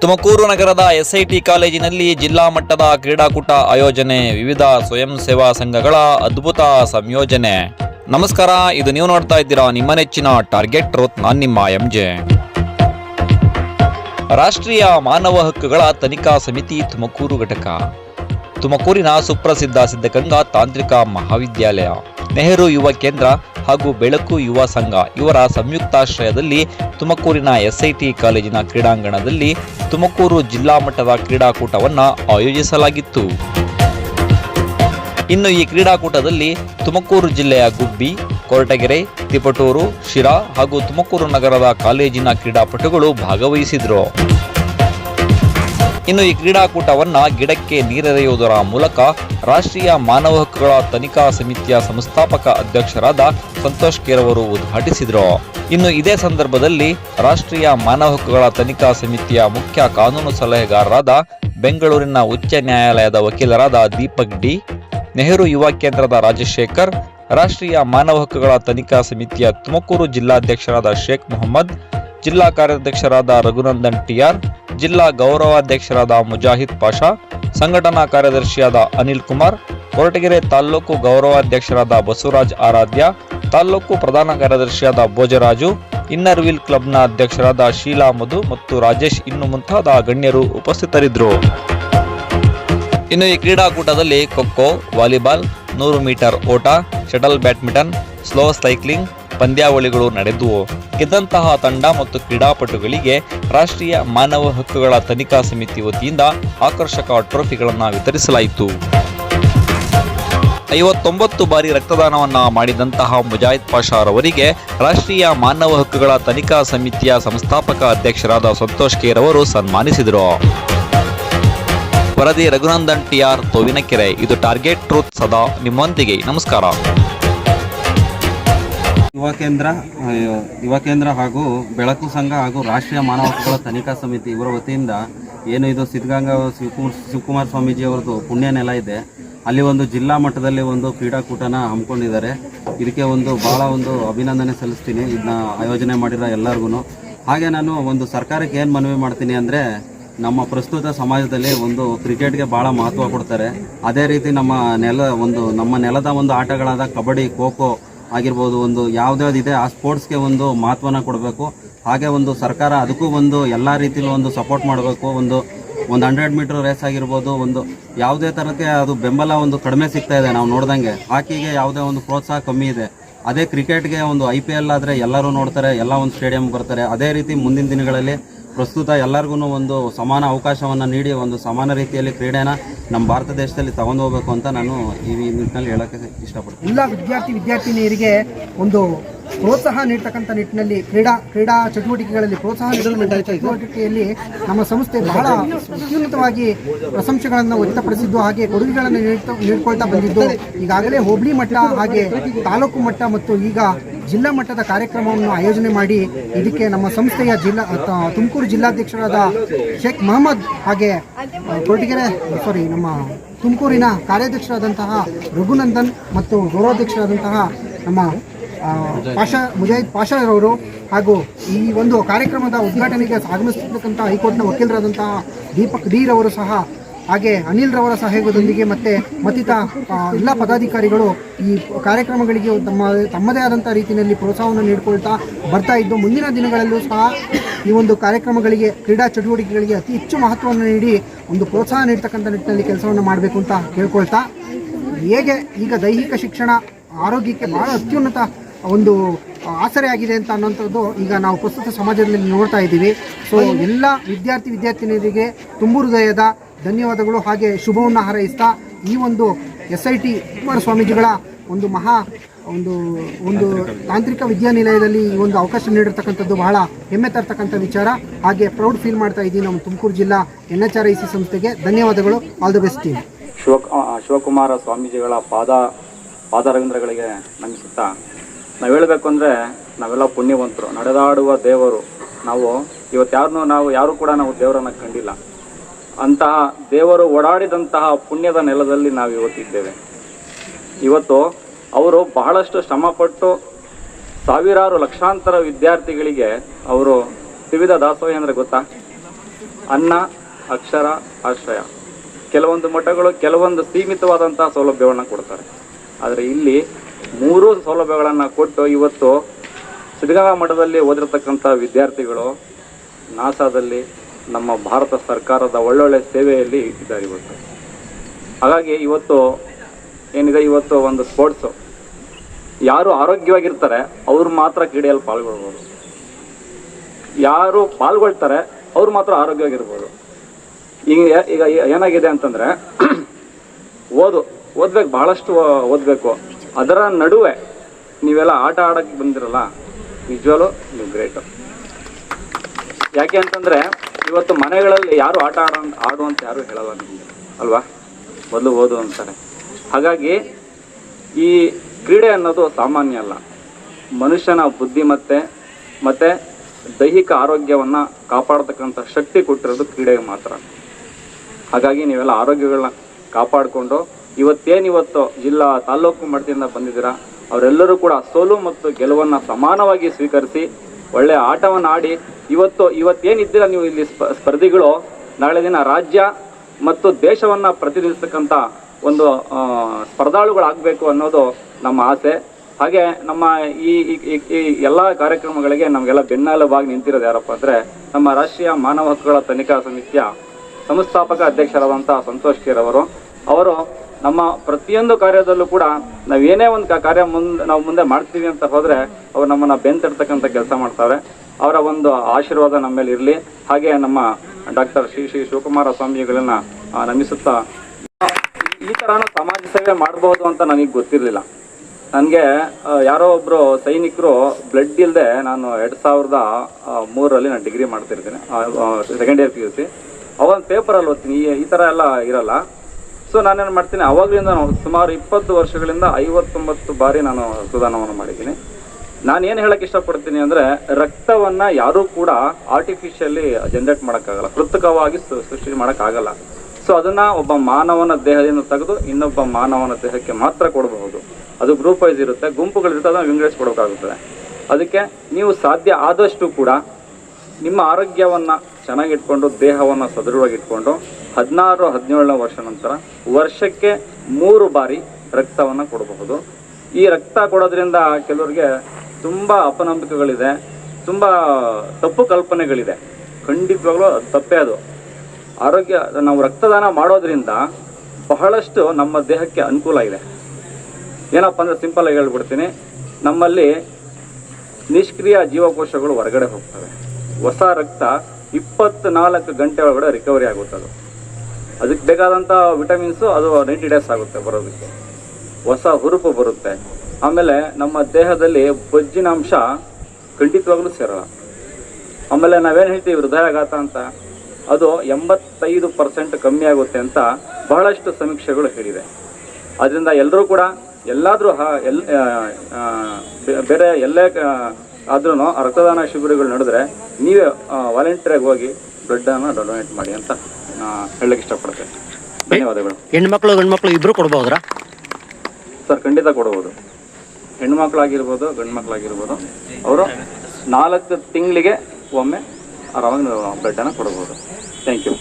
ತುಮಕೂರು ನಗರದ ಎಸ್ಐಟಿ ಕಾಲೇಜಿನಲ್ಲಿ ಜಿಲ್ಲಾ ಮಟ್ಟದ ಕ್ರೀಡಾಕೂಟ ಆಯೋಜನೆ, ವಿವಿಧ ಸ್ವಯಂ ಸೇವಾ ಸಂಘಗಳ ಅದ್ಭುತ ಸಂಯೋಜನೆ. ನಮಸ್ಕಾರ, ಇದು ನೀವು ನೋಡ್ತಾ ಇದ್ದೀರಾ ನಿಮ್ಮ ನೆಚ್ಚಿನ ಟಾರ್ಗೆಟ್ ರೋತ್ ನಾನು ನಿಮ್ಮ ಎಂಜೆ. ರಾಷ್ಟ್ರೀಯ ಮಾನವ ಹಕ್ಕುಗಳ ತನಿಖಾ ಸಮಿತಿ ತುಮಕೂರು ಘಟಕ. ತುಮಕೂರಿನ ಸುಪ್ರಸಿದ್ಧ ಸಿದ್ಧಗಂಗಾ ತಾಂತ್ರಿಕ ಮಹಾವಿದ್ಯಾಲಯ. ನೆಹರು ಯುವ ಕೇಂದ್ರ ಹಾಗೂ ಬೆಳಕು ಯುವ ಸಂಘ. ಇವರ ಸಂಯುಕ್ತಾಶ್ರಯದಲ್ಲಿ ತುಮಕೂರಿನ ಎಸ್ಐಟಿ ಕಾಲೇಜಿನ ಕ್ರೀಡಾಂಗಣದಲ್ಲಿ ತುಮಕೂರು ಜಿಲ್ಲಾ ಮಟ್ಟದ ಕ್ರೀಡಾಕೂಟವನ್ನು ಆಯೋಜಿಸಲಾಗಿತ್ತು. ಇನ್ನು ಈ ಕ್ರೀಡಾಕೂಟದಲ್ಲಿ ತುಮಕೂರು ಜಿಲ್ಲೆಯ ಗುಬ್ಬಿ, ಕೊರಟಗೆರೆ, ತಿಪಟೂರು, ಶಿರಾ ಹಾಗೂ ತುಮಕೂರು ನಗರದ ಕಾಲೇಜಿನ ಕ್ರೀಡಾಪಟುಗಳು ಭಾಗವಹಿಸಿದರು. ಇನ್ನು ಈ ಕ್ರೀಡಾಕೂಟವನ್ನು ಗಿಡಕ್ಕೆ ನೀರೆರೆಯುವುದರ ಮೂಲಕ ರಾಷ್ಟ್ರೀಯ ಮಾನವ ಹಕ್ಕುಗಳ ತನಿಖಾ ಸಮಿತಿಯ ಸಂಸ್ಥಾಪಕ ಅಧ್ಯಕ್ಷರಾದ ಸಂತೋಷ್ ಕೇರವರು ಉದ್ಘಾಟಿಸಿದರು. ಇನ್ನು ಇದೇ ಸಂದರ್ಭದಲ್ಲಿ ರಾಷ್ಟ್ರೀಯ ಮಾನವ ಹಕ್ಕುಗಳ ತನಿಖಾ ಸಮಿತಿಯ ಮುಖ್ಯ ಕಾನೂನು ಸಲಹೆಗಾರರಾದ ಬೆಂಗಳೂರಿನ ಉಚ್ಚ ನ್ಯಾಯಾಲಯದ ವಕೀಲರಾದ ದೀಪಕ್ ಡಿ, ನೆಹರು ಯುವ ಕೇಂದ್ರದ ರಾಜಶೇಖರ್, ರಾಷ್ಟ್ರೀಯ ಮಾನವ ಹಕ್ಕುಗಳ ತನಿಖಾ ಸಮಿತಿಯ ತುಮಕೂರು ಜಿಲ್ಲಾಧ್ಯಕ್ಷರಾದ ಶೇಖ್ ಮೊಹಮ್ಮದ್ ಜಿಲ್ಲಾ ಕಾರ್ಯಾಧ್ಯಕ್ಷರಾದ ರಘುನಂದನ್ ಟಿಆರ್, ಜಿಲ್ಲಾ ಗೌರವಾಧ್ಯಕ್ಷರಾದ ಮುಜಾಹಿದ್ ಪಾಷಾ, ಸಂಘಟನಾ ಕಾರ್ಯದರ್ಶಿಯಾದ ಅನಿಲ್ ಕುಮಾರ್, ಕೊರಟಗೆರೆ ತಾಲ್ಲೂಕು ಗೌರವಾಧ್ಯಕ್ಷರಾದ ಬಸವರಾಜ್ ಆರಾಧ್ಯ ತಾಲ್ಲೂಕು ಪ್ರಧಾನ ಕಾರ್ಯದರ್ಶಿಯಾದ ಭೋಜರಾಜು ಇನ್ನರ್ ವೀಲ್ ಕ್ಲಬ್ನ ಅಧ್ಯಕ್ಷರಾದ ಶೀಲಾ ಮಧು ಮತ್ತು ರಾಜೇಶ್ ಇನ್ನು ಮುಂತಾದ ಗಣ್ಯರು ಉಪಸ್ಥಿತರಿದ್ದರು. ಇನ್ನು ಈ ಕ್ರೀಡಾಕೂಟದಲ್ಲಿ ಖೋಖೋ ವಾಲಿಬಾಲ್, ನೂರು ಮೀಟರ್ ಓಟ, ಶಟಲ್ ಬ್ಯಾಡ್ಮಿಂಟನ್, ಸ್ಲೋ ಸೈಕ್ಲಿಂಗ್ ಪಂದ್ಯಾವಳಿಗಳು ನಡೆದುವು ಗೆದ್ದಂತಹ ತಂಡ ಮತ್ತು ಕ್ರೀಡಾಪಟುಗಳಿಗೆ ರಾಷ್ಟ್ರೀಯ ಮಾನವ ಹಕ್ಕುಗಳ ತನಿಖಾ ಸಮಿತಿ ವತಿಯಿಂದ ಆಕರ್ಷಕ ಟ್ರೋಫಿಗಳನ್ನು ವಿತರಿಸಲಾಯಿತು. ಐವತ್ತೊಂಬತ್ತು ಬಾರಿ ರಕ್ತದಾನವನ್ನು ಮಾಡಿದಂತಹ ಮುಜಾಹಿದ್ ಪಾಷಾ ರವರಿಗೆ ರಾಷ್ಟ್ರೀಯ ಮಾನವ ಹಕ್ಕುಗಳ ತನಿಖಾ ಸಮಿತಿಯ ಸಂಸ್ಥಾಪಕ ಅಧ್ಯಕ್ಷರಾದ ಸಂತೋಷ್ ಕೇರ್ ಅವರು ಸನ್ಮಾನಿಸಿದರು. ವರದಿ ರಘುನಂದನ್ ಟಿಆರ್ ತೋವಿನಕೆರೆ. ಇದು ಟಾರ್ಗೆಟ್ ಟ್ರೂತ್ ಸದಾ. ನಿಮ್ಮೊಂದಿಗೆ. ನಮಸ್ಕಾರ. ಯುವ ಕೇಂದ್ರ ಯುವ ಕೇಂದ್ರ ಹಾಗೂ ಬೆಳಕು ಸಂಘ ಹಾಗೂ ರಾಷ್ಟ್ರೀಯ ಮಾನವ ಹಕ್ಕುಗಳ ತನಿಖಾ ಸಮಿತಿ ಇವರ ವತಿಯಿಂದ ಏನು ಇದು ಸಿದ್ಧಗಂಗಾ ಶಿವಕುಮಾರ್, ಶಿವಕುಮಾರ ಸ್ವಾಮೀಜಿ ಅವರದ್ದು ಪುಣ್ಯ ನೆಲ ಇದೆ. ಅಲ್ಲಿ ಒಂದು ಜಿಲ್ಲಾ ಮಟ್ಟದಲ್ಲಿ ಒಂದು ಕ್ರೀಡಾಕೂಟನ ಹಮ್ಮಿಕೊಂಡಿದ್ದಾರೆ. ಇದಕ್ಕೆ ಒಂದು ಭಾಳ ಒಂದು ಅಭಿನಂದನೆ ಸಲ್ಲಿಸ್ತೀನಿ. ಇದನ್ನ ಆಯೋಜನೆ ಮಾಡಿರೋ ಎಲ್ಲರಿಗೂ ಹಾಗೆ ನಾನು ಒಂದು ಸರ್ಕಾರಕ್ಕೆ ಏನು ಮನವಿ ಮಾಡ್ತೀನಿ ಅಂದರೆ, ನಮ್ಮ ಪ್ರಸ್ತುತ ಸಮಾಜದಲ್ಲಿ ಒಂದು ಕ್ರಿಕೆಟ್ಗೆ ಭಾಳ ಮಹತ್ವ ಕೊಡ್ತಾರೆ. ಅದೇ ರೀತಿ ನಮ್ಮ ನೆಲ, ಒಂದು ನಮ್ಮ ನೆಲದ ಒಂದು ಆಟಗಳಾದ ಕಬಡ್ಡಿ, ಖೋ ಖೋ ಆಗಿರ್ಬೋದು ಒಂದು ಯಾವ್ದ್ಯಾವ್ದಿದೆ, ಆ ಸ್ಪೋರ್ಟ್ಸ್ಗೆ ಒಂದು ಮಹತ್ವನ ಕೊಡಬೇಕು. ಹಾಗೆ ಒಂದು ಸರ್ಕಾರ ಅದಕ್ಕೂ ಒಂದು ಎಲ್ಲ ರೀತಿಯಲ್ಲೂ ಒಂದು ಸಪೋರ್ಟ್ ಮಾಡಬೇಕು. ಒಂದು ಒಂದು ಹಂಡ್ರೆಡ್ ಮೀಟರ್ ರೇಸ್ ಆಗಿರ್ಬೋದು, ಒಂದು ಯಾವುದೇ ಥರಕ್ಕೆ ಅದು ಬೆಂಬಲ ಒಂದು ಕಡಿಮೆ ಸಿಗ್ತಾ ಇದೆ ನಾವು ನೋಡ್ದಂಗೆ. ಹಾಕಿಗೆ ಯಾವುದೇ ಒಂದು ಪ್ರೋತ್ಸಾಹ ಕಮ್ಮಿ ಇದೆ. ಅದೇ ಕ್ರಿಕೆಟ್ಗೆ ಒಂದು ಐ ಪಿ ಎಲ್ ಆದರೆ ಎಲ್ಲರೂ ನೋಡ್ತಾರೆ, ಎಲ್ಲ ಒಂದು ಸ್ಟೇಡಿಯಂ ಬರ್ತಾರೆ. ಅದೇ ರೀತಿ ಮುಂದಿನ ದಿನಗಳಲ್ಲಿ ಪ್ರಸ್ತುತ ಎಲ್ಲರಿಗೂ ಒಂದು ಸಮಾನ ಅವಕಾಶವನ್ನು ನೀಡಿ ಒಂದು ಸಮಾನ ರೀತಿಯಲ್ಲಿ ಕ್ರೀಡೆನ ನಮ್ಮ ಭಾರತ ದೇಶದಲ್ಲಿ ತಗೊಂಡು ಹೋಗ್ಬೇಕು ಅಂತ ನಾನು ಈ ನಿಟ್ಟಿನಲ್ಲಿ ಹೇಳೋಕ್ಕೆ ಇಷ್ಟಪಡ್ತೀನಿ. ಎಲ್ಲ ವಿದ್ಯಾರ್ಥಿ ವಿದ್ಯಾರ್ಥಿನಿಯರಿಗೆ ಒಂದು ಪ್ರೋತ್ಸಾಹ ನೀಡ್ತಕ್ಕಂಥ ನಿಟ್ಟಿನಲ್ಲಿ ಕ್ರೀಡಾ ಕ್ರೀಡಾ ಚಟುವಟಿಕೆಗಳಲ್ಲಿ ಪ್ರೋತ್ಸಾಹ ನೀಡಲು ಚಟುವಟಿಕೆಯಲ್ಲಿ ನಮ್ಮ ಸಂಸ್ಥೆ ಬಹಳ ಅತ್ಯುನ್ನತವಾಗಿ ಪ್ರಶಂಸೆಗಳನ್ನು ವ್ಯಕ್ತಪಡಿಸಿದ್ದು ಹಾಗೆ ಕೊಡುಗೆಗಳನ್ನು ನೀಡ್ತಾ ನೀಡ್ಕೊಳ್ತಾ ಬಂದಿದ್ದು. ಈಗಾಗಲೇ ಹೋಬಳಿ ಮಟ್ಟ ಹಾಗೆ ತಾಲೂಕು ಮಟ್ಟ ಮತ್ತು ಈಗ ಜಿಲ್ಲಾ ಮಟ್ಟದ ಕಾರ್ಯಕ್ರಮವನ್ನು ಆಯೋಜನೆ ಮಾಡಿ ಇದಕ್ಕೆ ನಮ್ಮ ಸಂಸ್ಥೆಯ ಜಿಲ್ಲಾ ತುಮಕೂರು ಜಿಲ್ಲಾಧ್ಯಕ್ಷರಾದ ಶೇಖ್ ಮಹಮ್ಮದ್ ಹಾಗೆ ಕೊರಟಗೆರೆ ಸಾರಿ ನಮ್ಮ ತುಮಕೂರಿನ ಕಾರ್ಯಾಧ್ಯಕ್ಷರಾದಂತಹ ರಘುನಂದನ್ ಮತ್ತು ಗೌರವಾಧ್ಯಕ್ಷರಾದಂತಹ ನಮ್ಮ ಪಾಷಾ, ಮುಜಾಹಿದ್ ಪಾಷಾರವರು ಹಾಗೂ ಈ ಒಂದು ಕಾರ್ಯಕ್ರಮದ ಉದ್ಘಾಟನೆಗೆ ಆಗಮಿಸಿರ್ತಕ್ಕಂಥ ಹೈಕೋರ್ಟ್ನ ವಕೀಲರಾದಂತಹ ದೀಪಕ್ ಡಿ ಅವರು ಸಹ ಹಾಗೆ ಅನಿಲ್ ರವರ ಸಹಯೋಗದೊಂದಿಗೆ ಮತ್ತೆ ಮತ್ತಿತ ಎಲ್ಲ ಪದಾಧಿಕಾರಿಗಳು ಈ ಕಾರ್ಯಕ್ರಮಗಳಿಗೆ ತಮ್ಮ, ತಮ್ಮದೇ ಆದಂಥ ರೀತಿಯಲ್ಲಿ ಪ್ರೋತ್ಸಾಹವನ್ನು ನೀಡಿಕೊಳ್ತಾ ಬರ್ತಾ ಇದ್ದು ಮುಂದಿನ ದಿನಗಳಲ್ಲೂ ಸಹ ಈ ಒಂದು ಕಾರ್ಯಕ್ರಮಗಳಿಗೆ, ಕ್ರೀಡಾ ಚಟುವಟಿಕೆಗಳಿಗೆ ಅತಿ ಹೆಚ್ಚು ಮಹತ್ವವನ್ನು ನೀಡಿ ಒಂದು ಪ್ರೋತ್ಸಾಹ ನೀಡ್ತಕ್ಕಂಥ ನಿಟ್ಟಿನಲ್ಲಿ ಕೆಲಸವನ್ನು ಮಾಡಬೇಕು ಅಂತ ಕೇಳ್ಕೊಳ್ತಾ, ಹೇಗೆ ಈಗ ದೈಹಿಕ ಶಿಕ್ಷಣ ಆರೋಗ್ಯಕ್ಕೆ ಬಹಳ ಅತ್ಯುನ್ನತ ಒಂದು ಆಸರೆ ಆಗಿದೆ ಅಂತ ಅನ್ನೋಂಥದ್ದು ಈಗ ನಾವು ಪ್ರಸ್ತುತ ಸಮಾಜದಲ್ಲಿ ನೋಡ್ತಾ ಇದ್ದೀವಿ. ಸೊ ಎಲ್ಲ ವಿದ್ಯಾರ್ಥಿ, ವಿದ್ಯಾರ್ಥಿನಿಯರಿಗೆ ತುಂಬು ಹೃದಯದ ಧನ್ಯವಾದಗಳು. ಹಾಗೆ ಶುಭವನ್ನು ಹಾರೈಸ್ತಾ ಈ ಒಂದು ಎಸ್ ಐ ಟಿ ಕುಮಾರ ಸ್ವಾಮೀಜಿಗಳ ಒಂದು ಮಹಾ ಒಂದು ಒಂದು ತಾಂತ್ರಿಕ ವಿದ್ಯಾನಿಲಯದಲ್ಲಿ ಈ ಒಂದು ಅವಕಾಶ ನೀಡಿರ್ತಕ್ಕಂಥದ್ದು ಬಹಳ ಹೆಮ್ಮೆ ತರ್ತಕ್ಕಂಥ ವಿಚಾರ. ಹಾಗೆ ಪ್ರೌಡ್ ಫೀಲ್ ಮಾಡ್ತಾ ಇದ್ದೀವಿ ನಮ್ಮ ತುಮಕೂರು ಜಿಲ್ಲಾ N H R I C ಸಂಸ್ಥೆಗೆ. ಧನ್ಯವಾದಗಳು. All the best team Shiva Shivakumara ಸ್ವಾಮೀಜಿಗಳ ಪಾದ, ಪಾದರವೀಂದ್ರಗಳಿಗೆ ನಮಿಸುತ್ತಾ, ನಾವು ಹೇಳಬೇಕು ಅಂದರೆ ನಾವೆಲ್ಲ ಪುಣ್ಯವಂತರು, ನಡೆದಾಡುವ ದೇವರು ನಾವು. ಇವತ್ತು ಯಾರನ್ನೂ ನಾವು, ಯಾರೂ ಕೂಡ ನಾವು ದೇವರನ್ನು ಕಂಡಿಲ್ಲ. ಅಂತಹ ದೇವರು ಓಡಾಡಿದಂತಹ ಪುಣ್ಯದ ನೆಲದಲ್ಲಿ ನಾವು ಇವತ್ತಿದ್ದೇವೆ. ಇವತ್ತು ಅವರು ಬಹಳಷ್ಟು ಶ್ರಮಪಟ್ಟು ಸಾವಿರಾರು ಲಕ್ಷಾಂತರ ವಿದ್ಯಾರ್ಥಿಗಳಿಗೆ ಅವರು ತ್ರಿವಿಧ ದಾಸೋಹಿ ಅಂದರೆ ಗೊತ್ತಾ? ಅನ್ನ, ಅಕ್ಷರ, ಆಶ್ರಯ. ಕೆಲವೊಂದು ಮಠಗಳು ಕೆಲವೊಂದು ಸೀಮಿತವಾದಂತಹ ಸೌಲಭ್ಯಗಳನ್ನ ಕೊಡ್ತಾರೆ. ಆದರೆ ಇಲ್ಲಿ ಮೂರು ಸೌಲಭ್ಯಗಳನ್ನು ಕೊಟ್ಟು ಇವತ್ತು ಸಿದ್ಧಗಂಗಾ ಮಠದಲ್ಲಿ ಓದಿರತಕ್ಕಂಥ ವಿದ್ಯಾರ್ಥಿಗಳು ನಾಸಾದಲ್ಲಿ ನಮ್ಮ ಭಾರತ ಸರ್ಕಾರದ ಒಳ್ಳೊಳ್ಳೆ ಸೇವೆಯಲ್ಲಿ ಇದ್ದಾರೆ ಇವತ್ತು ಹಾಗಾಗಿ ಇವತ್ತು ಏನಿದೆ, ಇವತ್ತು ಒಂದು ಸ್ಪೋರ್ಟ್ಸು ಯಾರು ಆರೋಗ್ಯವಾಗಿರ್ತಾರೆ, ಅವ್ರು ಮಾತ್ರ ಕ್ರೀಡೆಯಲ್ಲಿ ಪಾಲ್ಗೊಳ್ಬೋದು. ಯಾರು ಪಾಲ್ಗೊಳ್ತಾರೆ, ಅವ್ರು ಮಾತ್ರ ಆರೋಗ್ಯವಾಗಿರ್ಬೋದು. ಈಗ ಈಗ ಏನಾಗಿದೆ ಅಂತಂದರೆ, ಓದು, ಓದ್ಬೇಕು, ಬಹಳಷ್ಟು ಓದಬೇಕು. ಅದರ ನಡುವೆ ನೀವೆಲ್ಲ ಆಟ ಆಡೋಕ್ಕೆ ಬಂದಿರಲ್ಲ, ನಿಜವಾಗ್ಲೂ ನೀವು ಗ್ರೇಟು ಯಾಕೆ ಅಂತಂದ್ರೆ ಇವತ್ತು ಮನೆಗಳಲ್ಲಿ ಯಾರು ಆಟ ಆಡೋ ಆಡು ಅಂತ ಯಾರು ಹೇಳಲ್ಲ ನಿಮಗೆ ಅಲ್ವಾ? ಮೊದಲು ಓದು ಅಂತಾರೆ. ಹಾಗಾಗಿ ಈ ಕ್ರೀಡೆ ಅನ್ನೋದು ಸಾಮಾನ್ಯ ಅಲ್ಲ. ಮನುಷ್ಯನ ಬುದ್ಧಿಮತ್ತೆ ಮತ್ತೆ ದೈಹಿಕ ಆರೋಗ್ಯವನ್ನ ಕಾಪಾಡತಕ್ಕಂಥ ಶಕ್ತಿ ಕೊಟ್ಟಿರೋದು ಕ್ರೀಡೆಗೆ ಮಾತ್ರ. ಹಾಗಾಗಿ ನೀವೆಲ್ಲ ಆರೋಗ್ಯಗಳನ್ನ ಕಾಪಾಡಿಕೊಂಡು ಇವತ್ತೇನಿವತ್ತು ಜಿಲ್ಲಾ ತಾಲ್ಲೂಕು ಮಟ್ಟದಿಂದ ಬಂದಿದ್ದೀರಾ, ಅವರೆಲ್ಲರೂ ಕೂಡ ಸೋಲು ಮತ್ತು ಗೆಲುವನ್ನು ಸಮಾನವಾಗಿ ಸ್ವೀಕರಿಸಿ ಒಳ್ಳೆ ಆಟವನ್ನು ಆಡಿ ಇವತ್ತು ಇವತ್ತೇನಿದ್ದೀರ ನೀವು ಇಲ್ಲಿ ಸ್ಪ, ಸ್ಪರ್ಧಿಗಳು. ನಾಳೆ ದಿನ ರಾಜ್ಯ ಮತ್ತು ದೇಶವನ್ನು ಪ್ರತಿನಿಧಿಸ್ತಕ್ಕಂಥ ಒಂದು ಸ್ಪರ್ಧಾಳುಗಳಾಗಬೇಕು ಅನ್ನೋದು ನಮ್ಮ ಆಸೆ. ಹಾಗೆ ನಮ್ಮ ಈ, ಈ- ಎಲ್ಲ ಕಾರ್ಯಕ್ರಮಗಳಿಗೆ ನಮಗೆಲ್ಲ ಬೆನ್ನೆಲುಬಾಗಿ ನಿಂತಿರೋದು ಯಾರಪ್ಪ ಅಂದರೆ ನಮ್ಮ ರಾಷ್ಟ್ರೀಯ ಮಾನವ ಹಕ್ಕುಗಳ ತನಿಖಾ ಸಮಿತಿಯ ಸಂಸ್ಥಾಪಕ ಅಧ್ಯಕ್ಷರಾದಂಥ ಸಂತೋಷ್ ಕೇರ್ ಅವರು. ಅವರು ನಮ್ಮ ಪ್ರತಿಯೊಂದು ಕಾರ್ಯದಲ್ಲೂ ಕೂಡ ನಾವು ಏನೇ ಒಂದು ಕಾರ್ಯ ಮುಂದೆ ನಾವು ಮುಂದೆ ಮಾಡ್ತೀವಿ ಅಂತ ಹೋದರೆ ಅವ್ರು ನಮ್ಮನ್ನು ಬೆಂತಡ್ತಕ್ಕಂಥ ಕೆಲಸ ಮಾಡ್ತಾರೆ. ಅವರ ಒಂದು ಆಶೀರ್ವಾದ ನಮ್ಮ ಮೇಲೆ ಇರಲಿ. ಹಾಗೆ ನಮ್ಮ ಡಾಕ್ಟರ್ ಶ್ರೀ ಶ್ರೀ ಶಿವಕುಮಾರ ಸ್ವಾಮಿಗಳನ್ನ ನಮಿಸುತ್ತಾ ಈ ಥರನೂ ಸಮಾಜ ಸೇವೆ ಮಾಡಬಹುದು ಅಂತ ನನಗೆ ಗೊತ್ತಿರಲಿಲ್ಲ. ನನಗೆ ಯಾರೋ ಒಬ್ಬರು ಸೈನಿಕರು ಬ್ಲಡ್ ಇಲ್ಲದೆ ನಾನು ಎರಡು ಸಾವಿರದ ಮೂರರಲ್ಲಿ ನಾನು ಡಿಗ್ರಿ ಮಾಡ್ತಿರ್ತೀನಿ second year P U C ಅವಾಗ ಪೇಪರಲ್ಲಿ ಓದ್ತೀನಿ. ಈ ಥರ ಎಲ್ಲ ಇರಲ್ಲ. ಸೊ ನಾನೇನು ಮಾಡ್ತೀನಿ? ಅವಾಗಲಿಂದ ಸುಮಾರು ಇಪ್ಪತ್ತು ವರ್ಷಗಳಿಂದ ಐವತ್ತೊಂಬತ್ತು ಬಾರಿ ನಾನು ರಕ್ತದಾನವನ್ನು ಮಾಡಿದ್ದೀನಿ. ನಾನು ಏನು ಹೇಳಕ್ಕೆ ಇಷ್ಟಪಡ್ತೀನಿ ಅಂದರೆ, ರಕ್ತವನ್ನು ಯಾರೂ ಕೂಡ ಆರ್ಟಿಫಿಷಿಯಲಿ ಜನರೇಟ್ ಮಾಡೋಕ್ಕಾಗಲ್ಲ. ಕೃತಕವಾಗಿ ಸೃಷ್ಟಿ ಮಾಡೋಕ್ಕಾಗಲ್ಲ. ಸೊ ಅದನ್ನು ಒಬ್ಬ ಮಾನವನ ದೇಹದಿಂದ ತೆಗೆದು ಇನ್ನೊಬ್ಬ ಮಾನವನ ದೇಹಕ್ಕೆ ಮಾತ್ರ ಕೊಡಬಹುದು. ಅದು ಗ್ರೂಪ್ ವೈಸ್ ಇರುತ್ತೆ. ಗುಂಪುಗಳಿರುತ್ತೆ ಅದನ್ನು ವಿಂಗಡಿಸ್ಕೊಡ್ಬೇಕಾಗುತ್ತದೆ ಅದಕ್ಕೆ ನೀವು ಸಾಧ್ಯ ಆದಷ್ಟು ಕೂಡ ನಿಮ್ಮ ಆರೋಗ್ಯವನ್ನ ಚೆನ್ನಾಗಿಟ್ಕೊಂಡು, ದೇಹವನ್ನು ಸದೃಢವಾಗಿಟ್ಕೊಂಡು, ಹದಿನಾರು, ಹದಿನೇಳನೇ ವರ್ಷ ನಂತರ ವರ್ಷಕ್ಕೆ ಮೂರು ಬಾರಿ ರಕ್ತವನ್ನು ಕೊಡಬಹುದು. ಈ ರಕ್ತ ಕೊಡೋದ್ರಿಂದ ಕೆಲವರಿಗೆ ತುಂಬ ಅಪನಂಬಿಕೆಗಳಿದೆ, ತುಂಬ ತಪ್ಪು ಕಲ್ಪನೆಗಳಿದೆ. ಖಂಡಿತವಾಗ್ಲೂ ಅದು ತಪ್ಪೇ ಅದು. ಆರೋಗ್ಯ, ನಾವು ರಕ್ತದಾನ ಮಾಡೋದ್ರಿಂದ ಬಹಳಷ್ಟು ನಮ್ಮ ದೇಹಕ್ಕೆ ಅನುಕೂಲ ಇದೆ ಏನಪ್ಪ ಅಂದರೆ ಸಿಂಪಲ್ ಆಗಿ ಹೇಳ್ಬಿಡ್ತೀನಿ. ನಮ್ಮಲ್ಲಿ ನಿಷ್ಕ್ರಿಯ ಜೀವಕೋಶಗಳು ಹೊರಗಡೆ ಹೋಗ್ತವೆ. ಹೊಸ ರಕ್ತ ಇಪ್ಪತ್ನಾಲ್ಕು ಗಂಟೆ ಒಳಗಡೆ ರಿಕವರಿ ಆಗುತ್ತೆ ಅದು. ಅದಕ್ಕೆ ಬೇಕಾದಂಥ ವಿಟಮಿನ್ಸು ಅದು ನೈಂಟಿ ಡೇಸ್ ಆಗುತ್ತೆ ಬರೋದಕ್ಕೆ. ಹೊಸ ಹುರುಪು ಬರುತ್ತೆ. ಆಮೇಲೆ ನಮ್ಮ ದೇಹದಲ್ಲಿ ಬೊಜ್ಜಿನ ಅಂಶ ಖಂಡಿತವಾಗ್ಲೂ ಸೇರಲ್ಲ. ಆಮೇಲೆ ನಾವೇನು ಹೇಳ್ತೀವಿ ಹೃದಯಾಘಾತ ಅಂತ? ಅದು ಎಂಬತ್ತೈದು ಪರ್ಸೆಂಟ್ ಕಮ್ಮಿ ಆಗುತ್ತೆ ಅಂತ ಬಹಳಷ್ಟು ಸಮೀಕ್ಷೆಗಳು ಹೇಳಿದೆ ಅದರಿಂದ ಎಲ್ಲರೂ ಕೂಡ ಎಲ್ಲಾದರೂ ಎಲ್ ಆ, ಆ, ಬೇರೆ ಎಲ್ಲೇ ಆದ್ರೂ ರಕ್ತದಾನ ಶಿಬಿರಗಳು ನಡೆದ್ರೆ ನೀವೇ ವಾಲಂಟಿಯರಾಗಿ ಹೋಗಿ ಬ್ಲಡ್ಡನ್ನು ಡೊನೇಟ್ ಮಾಡಿ ಅಂತ ಹೇಳಕ್ಕೆ ಇಷ್ಟಪಡ್ತೇನೆ. ಧನ್ಯವಾದಗಳು. ಹೆಣ್ಮಕ್ಳು ಗಂಡ್ಮಕ್ಳು ಇಬ್ರು ಕೊಡ್ಬೋದ್ರಾ? ಸರ್ ಖಂಡಿತ ಕೊಡ್ಬೋದು. ಹೆಣ್ಮಕ್ಳಾಗಿರ್ಬೋದು ಗಂಡು ಮಕ್ಕಳಾಗಿರ್ಬೋದು ಅವರು ನಾಲ್ಕು ತಿಂಗಳಿಗೆ ಒಮ್ಮೆ ಆರಾಮಾಗಿ ಬ್ಲಡ್ಡನ್ನು ಕೊಡ್ಬೋದು. Thank you